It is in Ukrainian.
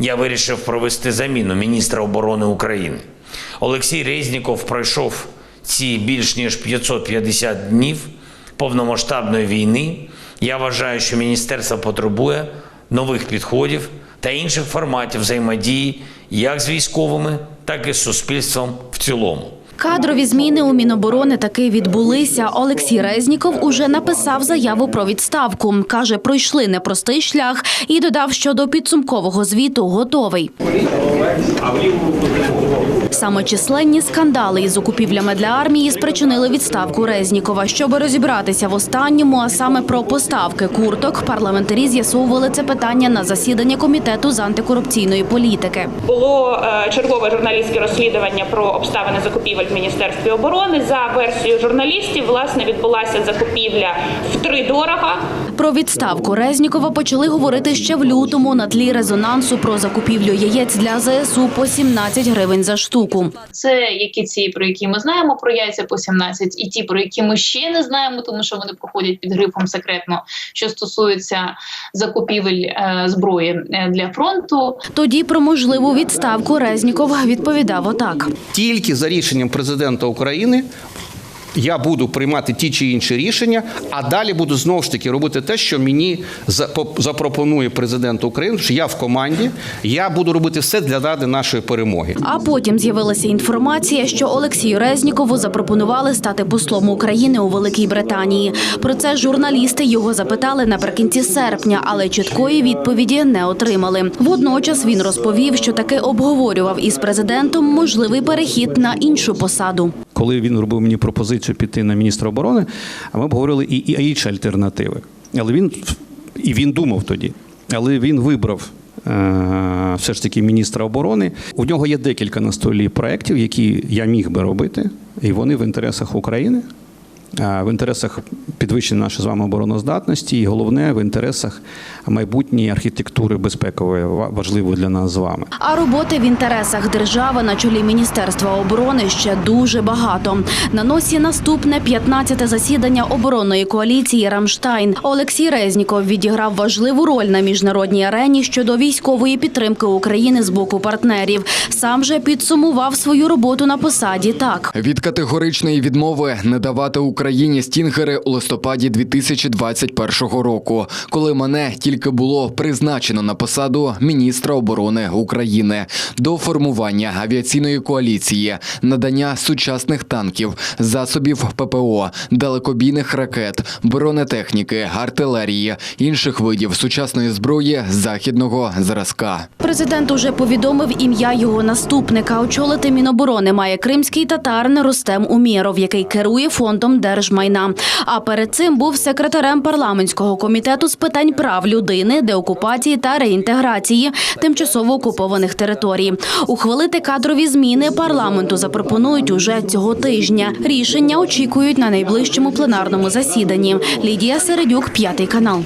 я вирішив провести заміну міністра оборони України. Олексій Резніков пройшов ці більш ніж 550 днів повномасштабної війни. Я вважаю, що міністерство потребує нових підходів та інших форматів взаємодії як з військовими, так і з суспільством в цілому. Кадрові зміни у Міноборони таки відбулися. Олексій Резніков уже написав заяву про відставку. Каже, пройшли непростий шлях і додав, що до підсумкового звіту готовий. Саме численні скандали із закупівлями для армії спричинили відставку Резнікова. Щоб розібратися в останньому, а саме про поставки курток, парламентарі з'ясовували це питання на засіданні комітету з антикорупційної політики. Було е, чергове журналістське розслідування про обставини закупівель в Міністерстві оборони. За версією журналістів, власне, відбулася закупівля втридорога. Про відставку Резнікова почали говорити ще в лютому на тлі резонансу про закупівлю яєць для ЗСУ по 17 гривень за штуку. Це які ці, про які ми знаємо про яйця по 17, і ті, про які ми ще не знаємо, тому що вони проходять під грифом секретно, що стосується закупівель е, зброї е, для фронту. Тоді про можливу відставку Резніков відповідав отак. Тільки за рішенням президента України я буду приймати ті чи інші рішення, а далі буду знову ж таки робити те, що мені за- по- запропонує президент України. Що я в команді, я буду робити все для ради нашої перемоги. А потім з'явилася інформація, що Олексію Резнікову запропонували стати послом України у Великій Британії. Про це журналісти його запитали наприкінці серпня, але чіткої відповіді не отримали. Водночас він розповів, що таки обговорював із президентом можливий перехід на іншу посаду. Коли він робив мені пропозицію піти на міністра оборони, а ми обговорили і, і інші альтернативи. Але він і він думав тоді, але він вибрав. е, Все ж таки міністра оборони. У нього є декілька на столі проєктів, які я міг би робити, і вони в інтересах України, в інтересах підвищення нашої з вами обороноздатності, і головне в інтересах майбутньої архітектури безпекової, важливої для нас з вами. А роботи в інтересах держави на чолі Міністерства оборони ще дуже багато. На носі наступне 15-те засідання оборонної коаліції Рамштайн. Олексій Резніков відіграв важливу роль на міжнародній арені щодо військової підтримки України з боку партнерів. Сам же підсумував свою роботу на посаді так. Від категоричної відмови не давати Україні стінгери у листопаді 2021 року, коли мене тільки було призначено на посаду міністра оборони України до формування авіаційної коаліції, надання сучасних танків, засобів ППО, далекобійних ракет, бронетехніки, артилерії, інших видів сучасної зброї західного зразка. Президент уже повідомив ім'я його наступника. Очолити Міноборони має кримський татарин Рустем Умєров, який керує фондом держмайна. А перед цим був секретарем парламентського комітету з питань прав людини, деокупації та реінтеграції тимчасово окупованих територій. Ухвалити кадрові зміни парламенту запропонують уже цього тижня. Рішення очікують на найближчому пленарному засіданні. Лідія Середюк, п'ятий канал.